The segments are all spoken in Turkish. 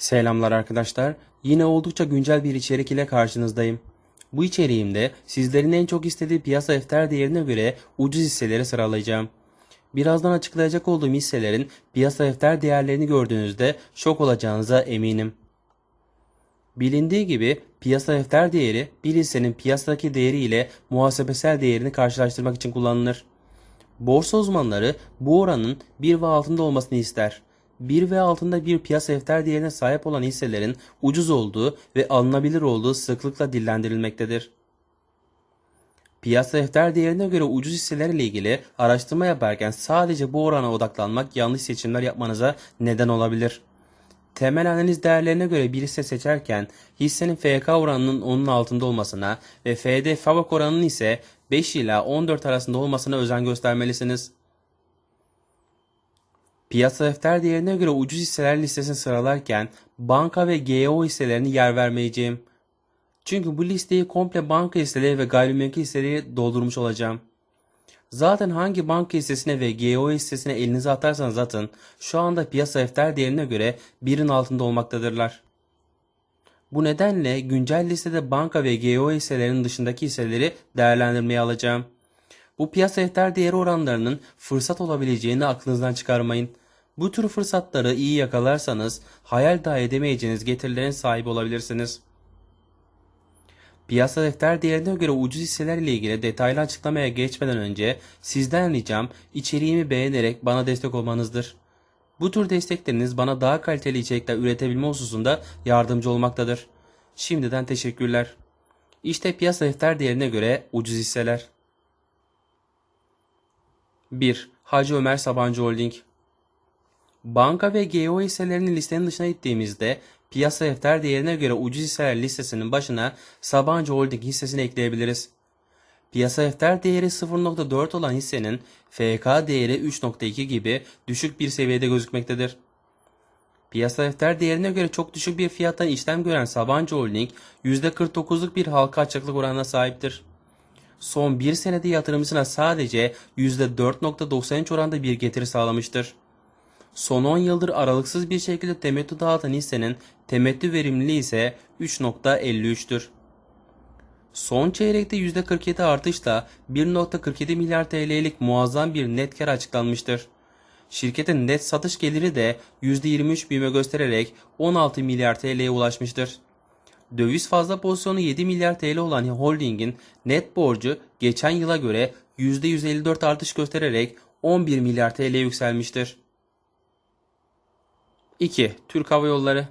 Selamlar arkadaşlar. Yine oldukça güncel bir içerik ile karşınızdayım. Bu içeriğimde sizlerin en çok istediği piyasa defter değerine göre ucuz hisseleri sıralayacağım. Birazdan açıklayacak olduğum hisselerin piyasa defter değerlerini gördüğünüzde şok olacağınıza eminim. Bilindiği gibi piyasa defter değeri bir hissenin piyasadaki değeri ile muhasebesel değerini karşılaştırmak için kullanılır. Borsa uzmanları bu oranın 1 ve altında olmasını ister. 1 ve altında bir piyasa defter değerine sahip olan hisselerin ucuz olduğu ve alınabilir olduğu sıklıkla dillendirilmektedir. Piyasa defter değerine göre ucuz hisseler ile ilgili araştırma yaparken sadece bu orana odaklanmak yanlış seçimler yapmanıza neden olabilir. Temel analiz değerlerine göre bir hisse seçerken hissenin FK oranının onun altında olmasına ve FD FAVÖK oranının ise 5 ila 14 arasında olmasına özen göstermelisiniz. Piyasa defter değerine göre ucuz hisseler listesini sıralarken banka ve GEO hisselerine yer vermeyeceğim. Çünkü bu listeyi komple banka hisseleri ve gayrimenkul hisseleri doldurmuş olacağım. Zaten hangi banka hissesine ve GEO hissesine elinizi atarsanız atın şu anda piyasa defter değerine göre birin altında olmaktadırlar. Bu nedenle güncel listede banka ve GEO hisselerinin dışındaki hisseleri değerlendirmeye alacağım. Bu piyasa defter değeri oranlarının fırsat olabileceğini aklınızdan çıkarmayın. Bu tür fırsatları iyi yakalarsanız hayal dahi edemeyeceğiniz getirilerin sahibi olabilirsiniz. Piyasa defter değerine göre ucuz hisseler ile ilgili detaylı açıklamaya geçmeden önce sizden ricam içeriğimi beğenerek bana destek olmanızdır. Bu tür destekleriniz bana daha kaliteli içerikler üretebilme hususunda yardımcı olmaktadır. Şimdiden teşekkürler. İşte piyasa defter değerine göre ucuz hisseler. 1. Hacı Ömer Sabancı Holding Banka ve GEO hisselerini listenin dışına ittiğimizde piyasa defter değerine göre ucuz hisseler listesinin başına Sabancı Holding hissesini ekleyebiliriz. Piyasa defter değeri 0.4 olan hissenin FK değeri 3.2 gibi düşük bir seviyede gözükmektedir. Piyasa defter değerine göre çok düşük bir fiyattan işlem gören Sabancı Holding %49'luk bir halka açıklık oranına sahiptir. Son bir senede yatırımcısına sadece %4.93 oranda bir getiri sağlamıştır. Son 10 yıldır aralıksız bir şekilde temettü dağıtan hissenin temettü verimliliği ise 3.53'tür. Son çeyrekte %47 artışla 1.47 milyar TL'lik muazzam bir net kar açıklanmıştır. Şirketin net satış geliri de %23 büyüme göstererek 16 milyar TL'ye ulaşmıştır. Döviz fazla pozisyonu 7 milyar TL olan holdingin net borcu geçen yıla göre %154 artış göstererek 11 milyar TL yükselmiştir. 2. Türk Hava Yolları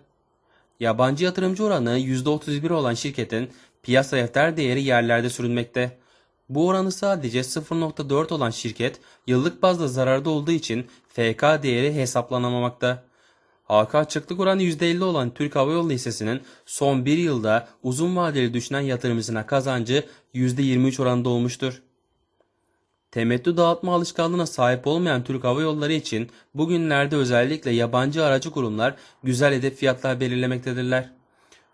Yabancı yatırımcı oranı %31 olan şirketin piyasa defter değeri yerlerde sürünmekte. Bu oranı sadece 0.4 olan şirket yıllık bazda zararda olduğu için FK değeri hesaplanamamakta. Halka açıklık oranı %50 olan Türk Hava Yolu hissesinin son bir yılda uzun vadeli düşünen yatırımcısına kazancı %23 oranında olmuştur. Temettü dağıtma alışkanlığına sahip olmayan Türk Hava Yolları için bugünlerde özellikle yabancı aracı kurumlar güzel hedef fiyatlar belirlemektedirler.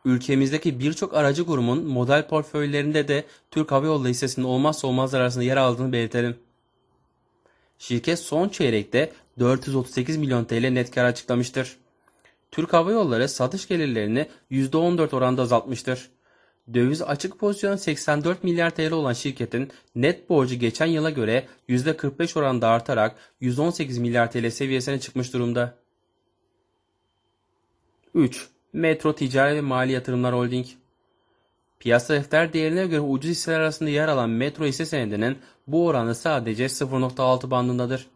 Ülkemizdeki birçok aracı kurumun model portföylerinde de Türk Hava Yolları hissesinin olmazsa olmazlar arasında yer aldığını belirtelim. Şirket son çeyrekte 438 milyon TL net kar açıklamıştır. Türk Hava Yolları satış gelirlerini %14 oranda azaltmıştır. Döviz açık pozisyon 84 milyar TL olan şirketin net borcu geçen yıla göre %45 oranda artarak 118 milyar TL seviyesine çıkmış durumda. 3. Metro Ticari ve Mali Yatırımlar Holding Piyasa defter değerine göre ucuz hisseler arasında yer alan Metro hisse senedinin bu oranı sadece 0.6 bandındadır.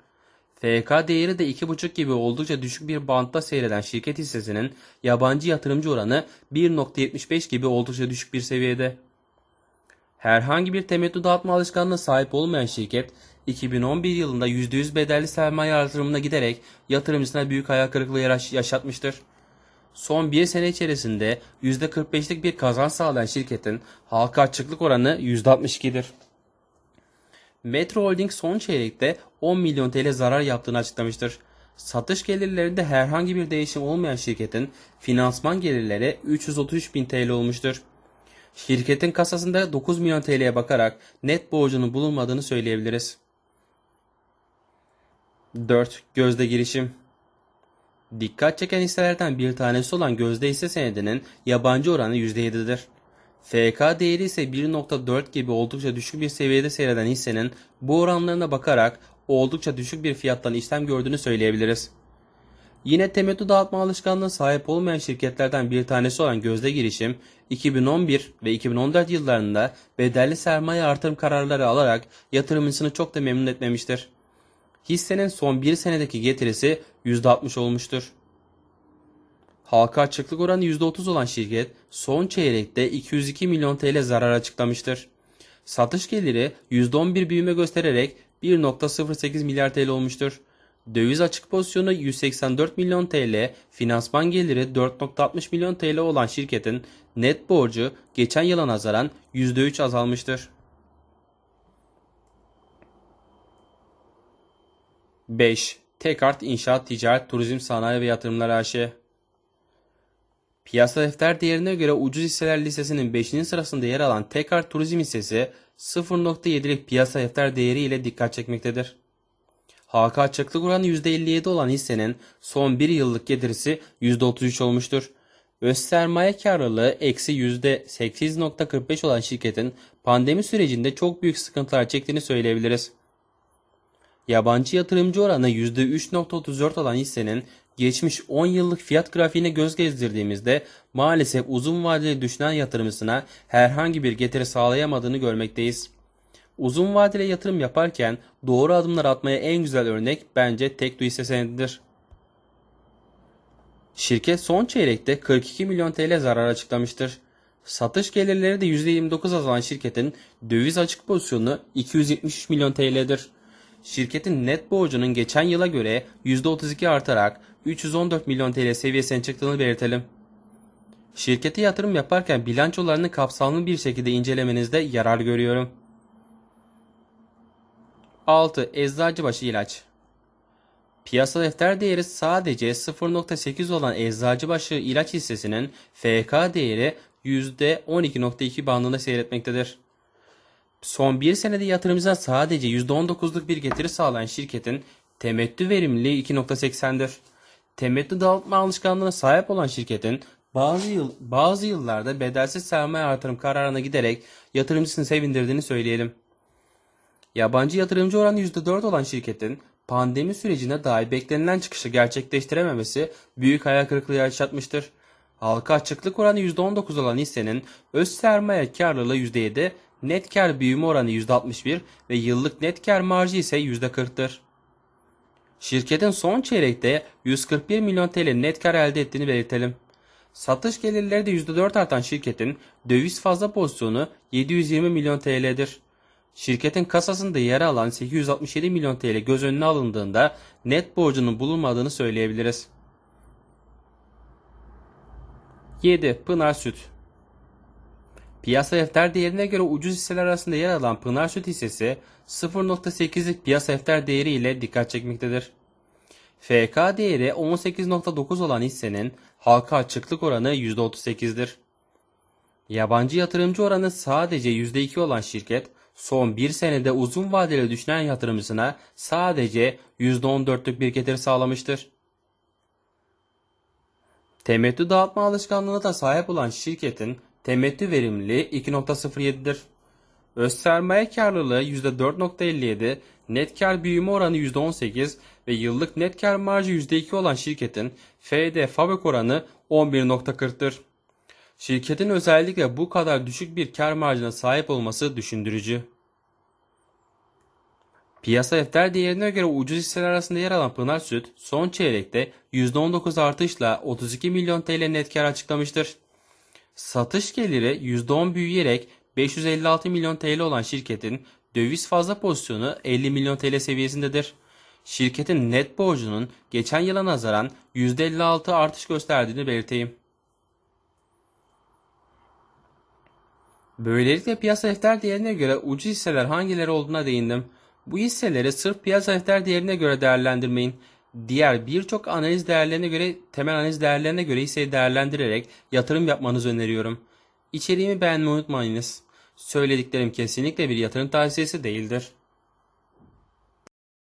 FK değeri de 2.5 gibi oldukça düşük bir bantta seyreden şirket hissesinin yabancı yatırımcı oranı 1.75 gibi oldukça düşük bir seviyede. Herhangi bir temettü dağıtma alışkanlığına sahip olmayan şirket 2011 yılında %100 bedelli sermaye artırımına giderek yatırımcısına büyük hayal kırıklığı yaşatmıştır. Son bir sene içerisinde %45'lik bir kazanç sağlayan şirketin halka açıklık oranı %62'dir. Metro Holding son çeyrekte 10 milyon TL zarar yaptığını açıklamıştır. Satış gelirlerinde herhangi bir değişim olmayan şirketin finansman gelirleri 333 bin TL olmuştur. Şirketin kasasında 9 milyon TL'ye bakarak net borcunun bulunmadığını söyleyebiliriz. 4. Gözde girişim Dikkat çeken hisselerden bir tanesi olan Gözde hisse senedinin yabancı oranı %7'dir. FK değeri ise 1.4 gibi oldukça düşük bir seviyede seyreden hissenin bu oranlarına bakarak oldukça düşük bir fiyattan işlem gördüğünü söyleyebiliriz. Yine temettü dağıtma alışkanlığına sahip olmayan şirketlerden bir tanesi olan Gözde Girişim, 2011 ve 2014 yıllarında bedelli sermaye artırım kararları alarak yatırımcısını çok da memnun etmemiştir. Hissenin son bir senedeki getirisi %60 olmuştur. Halka açıklık oranı %30 olan şirket son çeyrekte 202 milyon TL zarar açıklamıştır. Satış geliri %11 büyüme göstererek 1.08 milyar TL olmuştur. Döviz açık pozisyonu 184 milyon TL, finansman geliri 4.60 milyon TL olan şirketin net borcu geçen yıla nazaran %3 azalmıştır. 5. Tekart İnşaat Ticaret Turizm Sanayi ve Yatırımlar AŞ Piyasa defter değerine göre ucuz hisseler listesinin 5. sırasında yer alan Tekart Turizm hissesi 0.7'lik piyasa defter değeri ile dikkat çekmektedir. Halka açıklık oranı %57 olan hissenin son 1 yıllık getirisi %33 olmuştur. Öz sermaye karlılığı eksi %8.45 olan şirketin pandemi sürecinde çok büyük sıkıntılar çektiğini söyleyebiliriz. Yabancı yatırımcı oranı %3.34 olan hissenin geçmiş 10 yıllık fiyat grafiğine göz gezdirdiğimizde maalesef uzun vadeli düşünen yatırımcısına herhangi bir getiri sağlayamadığını görmekteyiz. Uzun vadeli yatırım yaparken doğru adımlar atmaya en güzel örnek bence Tekno hisse senedidir. Şirket son çeyrekte 42 milyon TL zarar açıklamıştır. Satış gelirleri de %29 azalan şirketin döviz açık pozisyonu 273 milyon TL'dir. Şirketin net borcunun geçen yıla göre %32 artarak 314 milyon TL seviyesine çıktığını belirtelim. Şirkete yatırım yaparken bilançolarını kapsamlı bir şekilde incelemenizde yarar görüyorum. 6. Eczacıbaşı ilaç Piyasa defter değeri sadece 0.8 olan Eczacıbaşı ilaç hissesinin FK değeri %12.2 bandında seyretmektedir. Son bir senede yatırımcıya sadece %19'luk bir getiri sağlayan şirketin temettü verimliliği 2.80'dir. Temettü dağıtma alışkanlığına sahip olan şirketin bazı yıl bazı yıllarda bedelsiz sermaye artırım kararına giderek yatırımcısını sevindirdiğini söyleyelim. Yabancı yatırımcı oranı %4 olan şirketin pandemi sürecine dair beklenilen çıkışı gerçekleştirememesi büyük hayal kırıklığı yaşatmıştır. Halka açıklık oranı %19 olan hissenin öz sermaye karlılığı %7, net kar büyüme oranı %61 ve yıllık net kar marjı ise %40'tır. Şirketin son çeyrekte 141 milyon TL net kar elde ettiğini belirtelim. Satış gelirleri de %4 artan şirketin döviz fazla pozisyonu 720 milyon TL'dir. Şirketin kasasında yer alan 867 milyon TL göz önüne alındığında net borcunun bulunmadığını söyleyebiliriz. 7. Pınar Süt Piyasa defter değerine göre ucuz hisseler arasında yer alan Pınar Süt hissesi 0.8'lik piyasa defter değeri ile dikkat çekmektedir. FK değeri 18.9 olan hissenin halka açıklık oranı %38'dir. Yabancı yatırımcı oranı sadece %2 olan şirket son bir senede uzun vadeli düşünen yatırımcısına sadece %14'lük bir getiri sağlamıştır. Temettü dağıtma alışkanlığına da sahip olan şirketin temettü verimliliği 2.07'dir. Öz sermaye karlılığı %4.57, net kar büyüme oranı %18 ve yıllık net kar marjı %2 olan şirketin FD fabrik oranı 11.40'tır. Şirketin özellikle bu kadar düşük bir kar marjına sahip olması düşündürücü. Piyasa defter değerine göre ucuz hisseler arasında yer alan Pınar Süt son çeyrekte %19 artışla 32 milyon TL net kar açıklamıştır. Satış geliri %10 büyüyerek 556 milyon TL olan şirketin döviz fazla pozisyonu 50 milyon TL seviyesindedir. Şirketin net borcunun geçen yıla nazaran %56 artış gösterdiğini belirteyim. Böylelikle piyasa defter değerine göre ucuz hisseler hangileri olduğuna değindim. Bu hisseleri sırf piyasa defter değerine göre değerlendirmeyin. Diğer birçok analiz değerlerine göre, temel analiz değerlerine göre hisseyi değerlendirerek yatırım yapmanızı öneriyorum. İçeriğimi beğenmeyi unutmayınız. Söylediklerim kesinlikle bir yatırım tavsiyesi değildir.